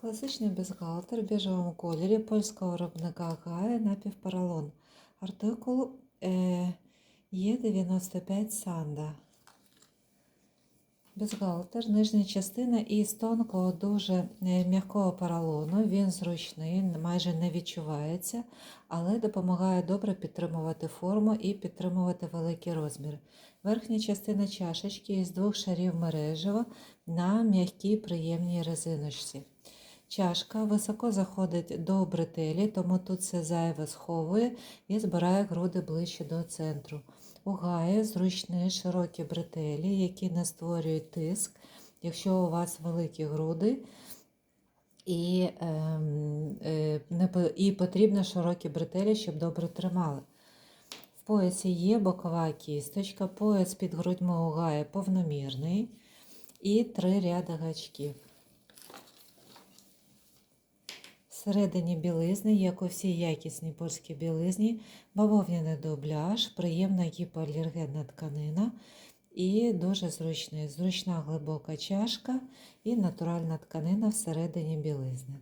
Класичний бюстгальтер в біжевому кольорі польського виробника Гая напівпоролон. Артикул е, Є95 Санда. Бюстгальтер, нижня частина із тонкого, дуже е, м'якого поролону. Він зручний, майже не відчувається, але допомагає добре підтримувати форму і підтримувати великий розмір. Верхня частина чашечки із двох шарів мережева на м'якій приємній резиночці. Чашка високо заходить до бретелі, тому тут все зайве сховує і збирає груди ближче до центру. У гаї зручні широкі бретелі, які не створюють тиск, якщо у вас великі груди. І, ем, е, не, і потрібно широкі бретелі, щоб добре тримали. В поясі є бокова кісточка, пояс під грудьми у гаї повномірний і три ряди гачків. Всередині білизни, як у всій якісній польській білизні, бавовняний дубляж, приємна гіпоалергенна тканина і дуже зручний, зручна глибока чашка і натуральна тканина всередині білизни.